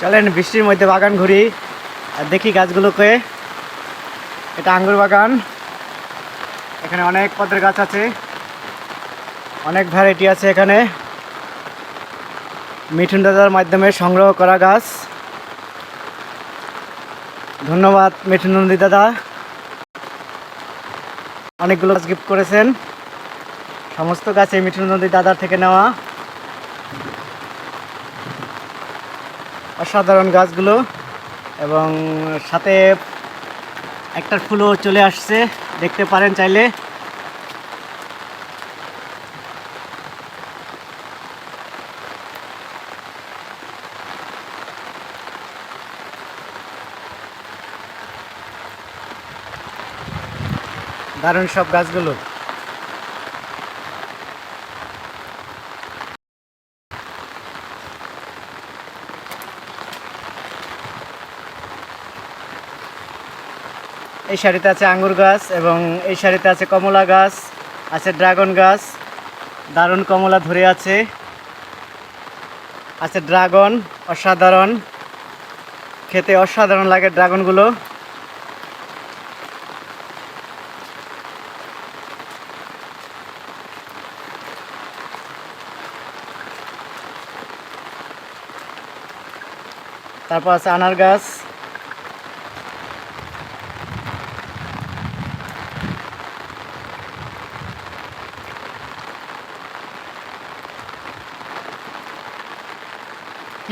চলেন বৃষ্টির মধ্যে বাগান ঘুরি। আর দেখি গাছগুলোকে। এটা আঙ্গুর বাগান। এখানে অনেক পদের গাছ আছে। অনেক ভ্যারাইটি আছে এখানে। মিঠুন দাদার মাধ্যমে সংগ্রহ করা গাছ। ধন্যবাদ মিঠুন নন্দী দাদা। অনেকগুলো গাছ গিফট করেছেন। সমস্ত গাছ মিঠুন নন্দী দাদার থেকে নেওয়া। অসাধারণ গাছগুলো এবং সাথে একটার ফুলও চলে আসছে দেখতে পারেন চাইলে। দারুণ সব গাছগুলো। এই শাড়িতে আছে আঙ্গুর গাছ এবং এই শাড়িতে আছে কমলা গাছ, আছে ড্রাগন গাছ, দারুণ কমলা ধরে আছে আছে ড্রাগন, অসাধারণ, খেতে অসাধারণ লাগে ড্রাগনগুলো। তারপর আছে আনার গাছ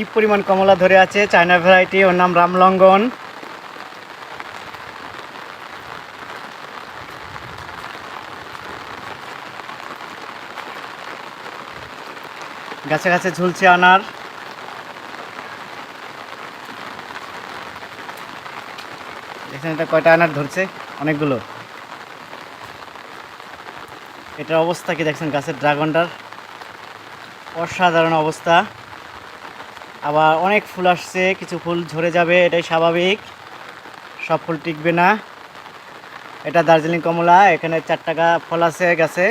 কি পরিমাণ কমলা ধরে আছে, চায়না ভ্যারাইটি ওর নাম রামলঙ্গন গাছে গাছে ঝুলছে আনার। দেখছেন এটা কয়টা আনার ধরছে? অনেকগুলো। এটার অবস্থা কি দেখছেন? গাছের ড্রাগনটার অসাধারণ অবস্থা। আবার অনেক ফুল আসছে, কিছু ফুল ঝরে যাবে, এটাই স্বাভাবিক। সব ফুল টিকবে না। এটা দার্জিলিং কমলা, এখানে চার টাকা ফল আছে, গাছে।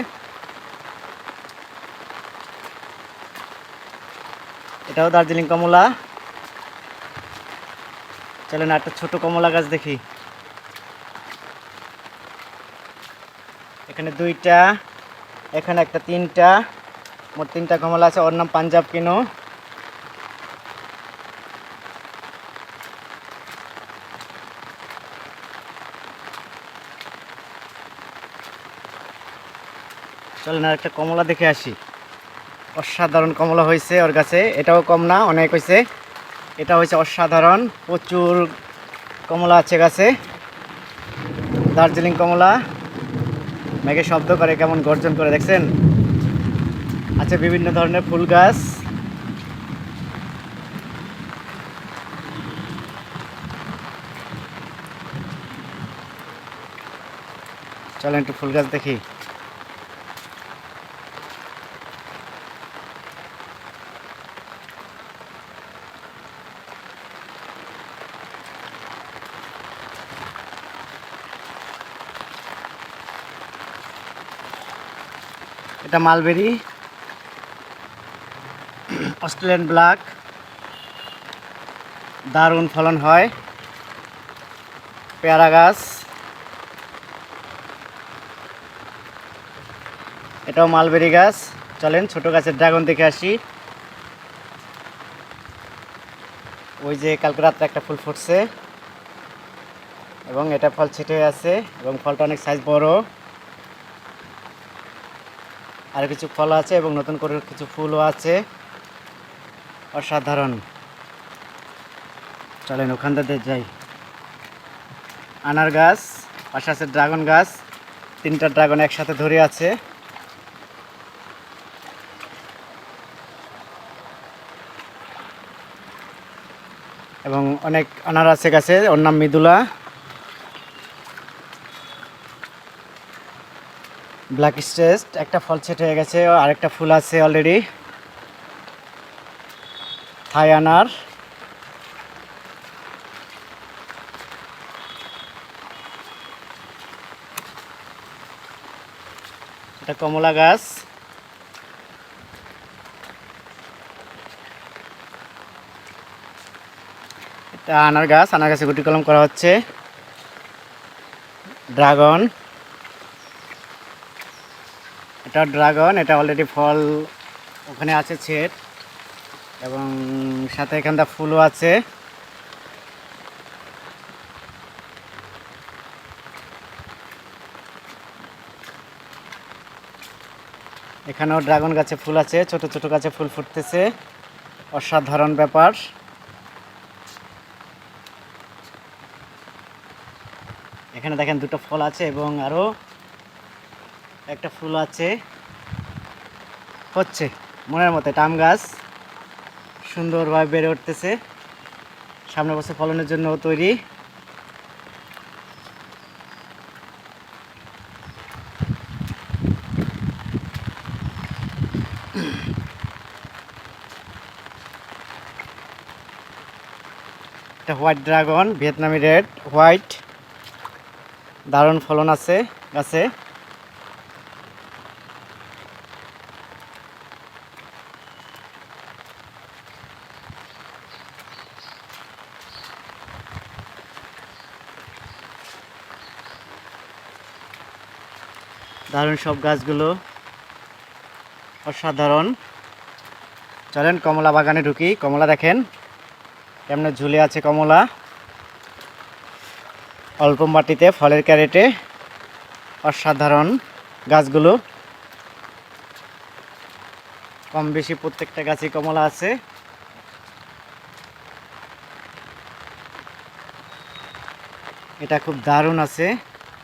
এটাও দার্জিলিং কমলা। চলেন একটা ছোট কমলা গাছ দেখি। এখানে দুইটা, এখানে একটা তিনটা, মোট তিনটা কমলা আছে, ওর নাম পাঞ্জাব কিনো। চলেন আর একটা কমলা দেখে আসি। অসাধারণ কমলা হয়েছে ওর কাছে এটাও কম না, অনেক হয়েছে। এটা হয়েছে অসাধারণ, প্রচুর কমলা আছে গাছে। দার্জিলিং কমলা। মেঘে শব্দ করে, কেমন গর্জন করে, দেখছেন? আছে বিভিন্ন ধরনের ফুল গাছ। চলেন একটু ফুল গাছ দেখি। এটা মালবেরি। Australian black. দারুণ ফলন হয়। পেয়ারা গাছ। এটাও মালবেরি গাছ। চলেন ছোট গাছের ড্রাগন দেখে আসি। ওই যে কালকে রাত্রে একটা ফুল ফুটছে। এবং এটা ফল ছিটে আছে এবং ফলটা অনেক সাইজ বড়। আর কিছু ফল আছে এবং নতুন করে কিছু ফুলও আছে। অসাধারণ। চলেন ওখান থেকে যাই। আনার গাছ, পাশে আছে ড্রাগন গাছ, তিনটা ড্রাগন একসাথে ধরে আছে। এবং অনেক আনার আছে গাছে, ওর নাম মৃদুলা। ব্ল্যাক স্টেস্ট একটা ফল সেট হয়ে গেছে, আরেকটা ফুল আছে অলরেডি থাই আনার এটা কমলা গাছ। এটা আনার গাছ, আনার গাছে গুটি কলম করা হচ্ছে। ড্রাগন এটা ড্রাগন, এটা অলরেডি ফল ওখানে আছে ছেট এবং সাথে এখানটা ফুলও আছে। এখানেও ড্রাগন গাছে ফুল আছে, ছোট ছোট গাছে ফুল ফুটতেছে। অসাধারণ ব্যাপার। এখানে দেখেন দুটো ফল আছে এবং আরও একটা ফুল আছে। হচ্ছে, মনের মতো, এটা আম গাছ। সুন্দরভাবে বেড়ে উঠতেছে। সামনে বছর ফলনের জন্য তৈরি। এটা হোয়াইট ড্রাগন, ভিয়েতনামি রেড, হোয়াইট। দারুণ ফলন আছে গাছে। দারুণ সব গাছগুলো। অসাধারণ। চলেন কমলা বাগানে ঢুকি। কমলা দেখেন, কেমনে ঝুলে আছে কমলা। অল্প মাটিতে, ফলের ক্যারেটে। অসাধারণ গাছগুলো। কম বেশি প্রত্যেকটা গাছে কমলা আছে। এটা খুব দারুণ আছে।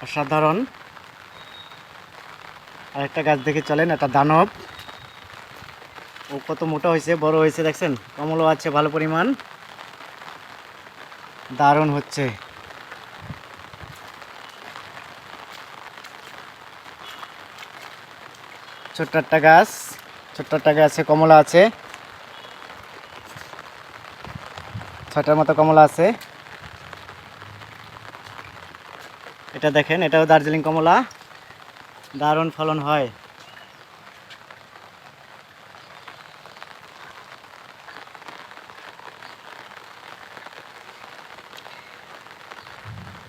অসাধারণ। আরেকটা গাছ দেখে চলেন, এটা দানব। ও কত মোটা হয়েছে, বড় হয়েছে, দেখছেন? কমলও আছে, ভালো পরিমাণ। দারুণ হচ্ছে। ছোট্ট একটা গাছ, ছোট্ট একটা গাছে কমলা আছে। ছটার মতো কমলা আছে। এটা দেখেন, এটাও দার্জিলিং কমলা। দারুণ ফলন হয়।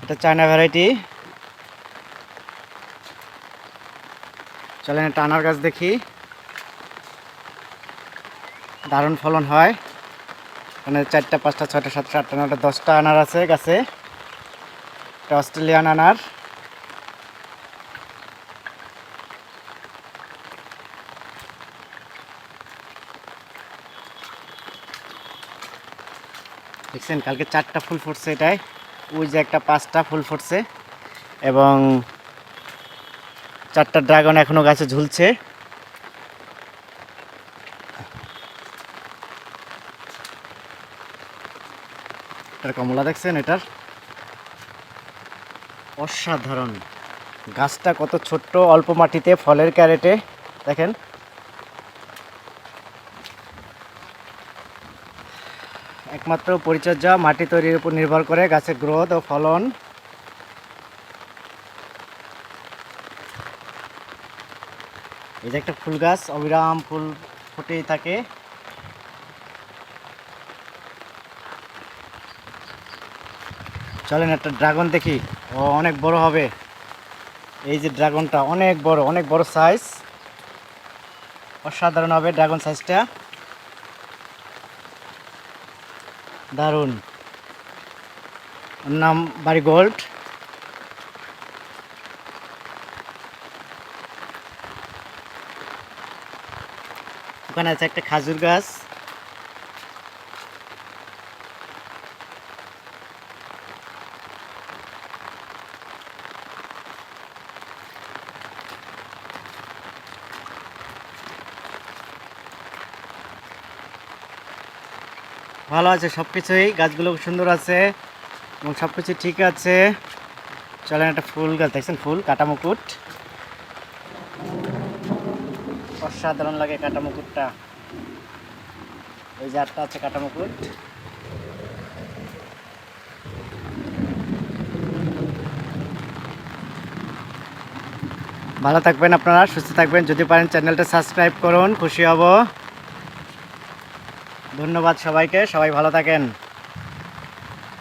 এটা চায়না ভ্যারাইটি চলেন একটা আনার গাছ দেখি। দারুণ ফলন হয়। এখানে চারটা, পাঁচটা, ছয়টা, সাতটা, আটটা নটা দশটা আনার আছে গাছে। এটা অস্ট্রেলিয়ান আনার। দেখছেন, কালকে চারটা ফুল ফুটছে এটাই ওই যে একটা পাঁচটা ফুল ফুটছে এবং চারটা ড্রাগন এখনও গাছে ঝুলছে। এটার কমলা দেখছেন এটার? অসাধারণ। গাছটা কত ছোট্ট, অল্প মাটিতে, ফলের ক্যারেটে। দেখেন একমাত্র পরিচর্যা মাটি তৈরির উপর নির্ভর করে গাছের গ্রোথ ও ফলন। এই যে একটা ফুল গাছ, অবিরাম ফুল ফুটেই থাকে। চলেন একটা ড্রাগন দেখি। ও, অনেক বড় হবে। এই যে ড্রাগনটা, অনেক বড় অনেক বড় সাইজ অসাধারণ হবে ড্রাগন সাইজটা দারুণ। নাম বাড়ি গোল্ড। ওখানে আছে একটা খাজুর গাছ। ভালো আছে সব কিছুই গাছগুলো সুন্দর আছে এবং সব কিছু ঠিক আছে। চলেন একটা ফুল গাছ, দেখছেন ফুল? কাটা মুকুট। অসাধারণ লাগে কাটা মুকুটটা। ওই যে আছে কাটা মুকুট। ভালো থাকবেন আপনারা, সুস্থ থাকবেন। যদি পারেন চ্যানেলটা সাবস্ক্রাইব করুন, খুশি হব। ধন্যবাদ সবাইকে সবাই ভালো থাকেন।